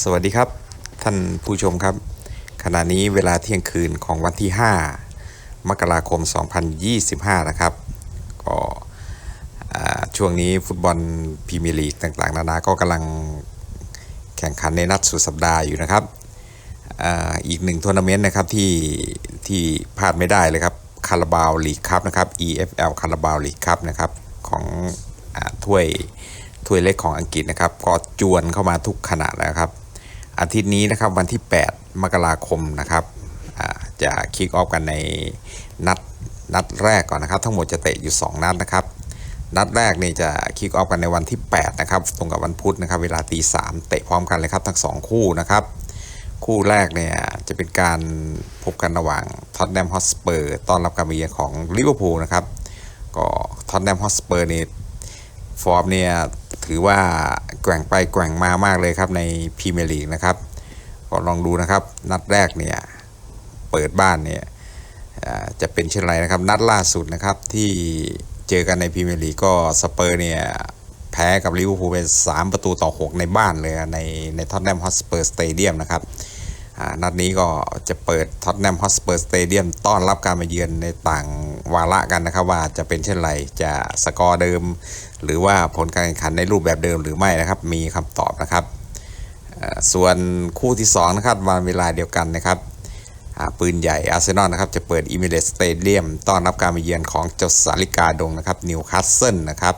สวัสดีครับ ท่านผู้ชมครับ ขณะนี้เวลาเที่ยงคืนของวันที่ 5 มกราคม 2025 นะครับ ก็ช่วงนี้ฟุตบอลพรีเมียร์ลีกต่างๆ นานาก็กำลังแข่งขันในนัดสุดสัปดาห์อยู่นะครับออีกหนึ่งทัวร์นาเมนต์นะครับที่ที่พลาดไม่ได้เลยครับคาราบาวลีกครับนะครับ EFL คาราบาวลีกครับนะครับของอถ้วยถ้วยเล็กของอังกฤษนะครับ ก็จวนเข้ามาทุกขณะแล้วครับ อาทิตย์นี้นะครับวันที่ 8 มกราคมนะครับจะคิกออฟกันในนัดนัดแรกก่อนนะครับ ทั้งหมดจะเตะอยู่ 2 นัดนะครับ นัดแรกนี่จะคิกออฟกันในวันที่ 8 นะครับ ตรงกับวันพุธนะครับ เวลาตีสามเตะพร้อมกันเลยครับทั้ง 2 คู่นะครับ คู่แรกเนี่ยจะเป็นการพบกันระหว่างท็อตแนมฮอสเปอร์ต้อนรับการมาเยือนของลิเวอร์พูลนะครับ ก็ท็อตแนมฮอสเปอร์นี่ฟอร์มเนี่ย ถือว่าแกว่งไปแกว่งมามากเลยครับในพรีเมียร์ลีกนะครับก็ลองดูนะครับนัดแรกเนี่ยเปิดบ้านเนี่ยจะเป็นเช่นไรนะครับ นัดล่าสุดนะครับที่เจอกันในพรีเมียร์ลีกก็สเปอร์เนี่ยแพ้กับลิเวอร์พูลเป็น3ประตูต่อ 6 ในบ้านเลยในในท็อตแนมฮอสเปอร์สเตเดียมนะครับ นัดนี้ก็จะเปิดท็อตแนมฮอสเปอร์สเตเดียมต้อนรับการมาเยือนในต่างวาระกันนะครับ ว่าจะเป็นเช่นไรจะสกอร์เดิม หรือว่าผลการแข่งขันในรูปแบบเดิมหรือไม่นะครับ มีคำตอบนะครับส่วนคู่ที่ 2 นะครับวันเวลาเดียวกันนะครับปืนใหญ่อาร์เซนอลนะครับ จะเปิดอิมิเรตสเตเดียมต้อนรับการมาเยือนของเจ้าสาลิกาดงนะครับนิวคาสเซิลนะครับ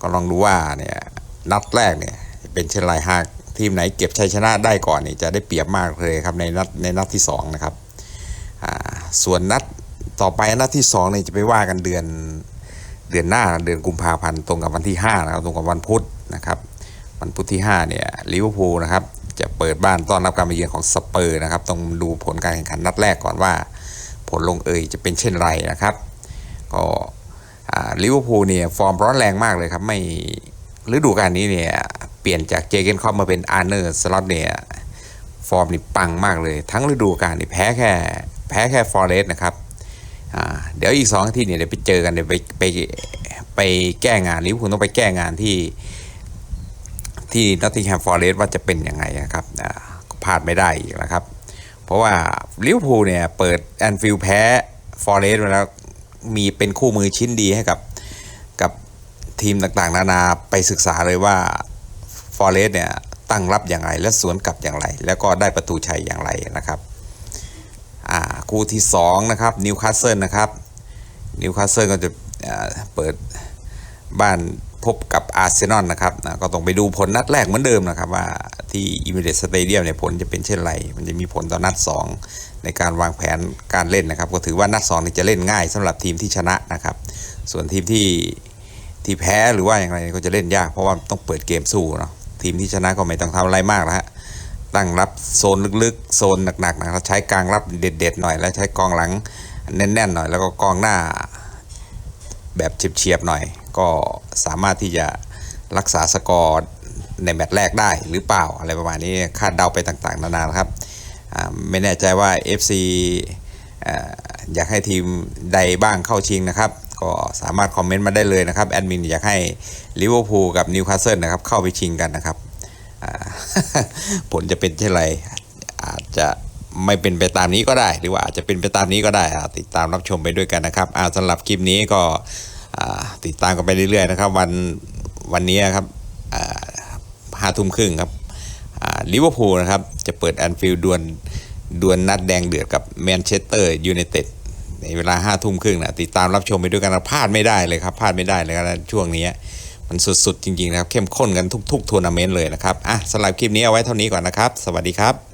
ก็ลองดูว่าเนี่ยนัดแรกเนี่ยเป็นเช่นไรหาก ทีมไหนเก็บชัยชนะได้ก่อนนี่จะได้เปรียบมากเลยครับในนัดในนัดที่สองนะครับส่วนนัดต่อไปนัดที่สองเนี่ยจะไปว่ากันเดือนเดือนหน้าเดือนกุมภาพันธ์ตรงกับวันที่5นะครับตรงกับวันพุธนะครับวันพุธที่5เนี่ยลิเวอร์พูลนะครับจะเปิดบ้านต้อนรับการมาเยือนของสเปอร์นะครับต้องดูผลการแข่งขันนัดแรกก่อนว่า ผลลงเอยจะเป็นเช่นไรนะครับก็ลิเวอร์พูลเนี่ยฟอร์มร้อนแรงมากเลยครับไม่ฤดูกาลนี้เนี่ย เปลี่ยนจากเจเกนคอปมาเป็นอาร์เนอร์สล็อตเนี่ยฟอร์มนี่ปังมากเลย ทั้งฤดูกาลนี่แพ้แค่แพ้แค่ฟอร์เรสนะครับเดี๋ยวอีกสองทิตย์เนี่ยเดี๋ยวไปเจอกันเดี๋ยวไปไปไปแก้งานลิเวอร์พูลต้องไปแก้งานที่ที่นอตติงแฮมฟอร์เรสว่าจะเป็นยังไงนะครับพลาดไม่ได้อีกนะครับ เพราะว่าลิเวอร์พูลเนี่ยเปิดแอนฟิลด์แพ้ฟอร์เรสมาแล้วมีเป็นคู่มือชิ้นดีให้กับกับทีมต่างๆ นานาไปศึกษาเลยว่า ฟอร์เรสเนี่ยตั้งรับอย่างไร และสวนกลับอย่างไร แล้วก็ได้ประตูชัยอย่างไรนะครับอ่าคู่ที่2นะครับนิวคาสเซิลนะครับนิวคาสเซิลก็จะเปิดบ้านพบกับอาร์เซนอลนะครับนะก็ต้องไปดูผลนัดแรกเหมือนเดิมนะครับ ว่าที่อิมิเรตสเตเดียมเนี่ยผลจะเป็นเช่นไร มันจะมีผลต่อนัด 2 ในการวางแผนการเล่นนะครับ ก็ถือว่านัด2นี่จะเล่นง่ายสำหรับทีมที่ชนะนะครับ ส่วนทีมที่ที่แพ้หรือว่าอย่างไรก็จะเล่นยาก เพราะว่าต้องเปิดเกมสู้เนาะ ทีมที่ชนะก็ไม่ต้องทำอะไรมากแล้วฮะตั้งรับโซนลึกๆ โซนหนักๆนะครับใช้กลางรับเด็ดๆหน่อยแล้วใช้กองหลังแน่นๆหน่อย แล้วก็กองหน้าแบบเฉียบๆหน่อย ก็สามารถที่จะรักษาสกอร์ในแมตช์แรกได้หรือเปล่าอะไรประมาณนี้คาดเดาไปต่างๆ นานานะครับไม่แน่ใจว่า FC อยากให้ทีมใดบ้างเข้าชิงนะครับ ก็สามารถคอมเมนต์มาได้เลยนะครับแอดมินอยากให้ลิเวอร์พูลกับนิวคาสเซิลนะครับเข้าไปชิงกันนะครับผลจะเป็นเช่นไรอาจจะไม่เป็นไปตามนี้ก็ได้ หรือว่าอาจจะเป็นไปตามนี้ก็ได้ติดตามรับชมไปด้วยกันนะครับอ่าสำหรับคลิปนี้ก็ติดตามกันไปเรื่อยๆนะครับ วันวันนี้ครับห้าทุ่มครึ่งครับลิเวอร์พูลนะครับ จะเปิดแอนฟิลด์ดวลดวลนัดแดงเดือดกับแมนเชสเตอร์ยูไนเต็ด ในเวลาห้าทุ่มครึ่งนะติดตามรับชมไปด้วยกันนะพลาดไม่ได้เลยครับพลาดไม่ได้เลยครับช่วงนี้มันสุดๆ จริงๆนะครับเข้มข้นกันทุกๆทัวร์นาเมนต์เลยนะครับอะสำหรับคลิปนี้เอาไว้เท่านี้ก่อนนะครับ สวัสดีครับ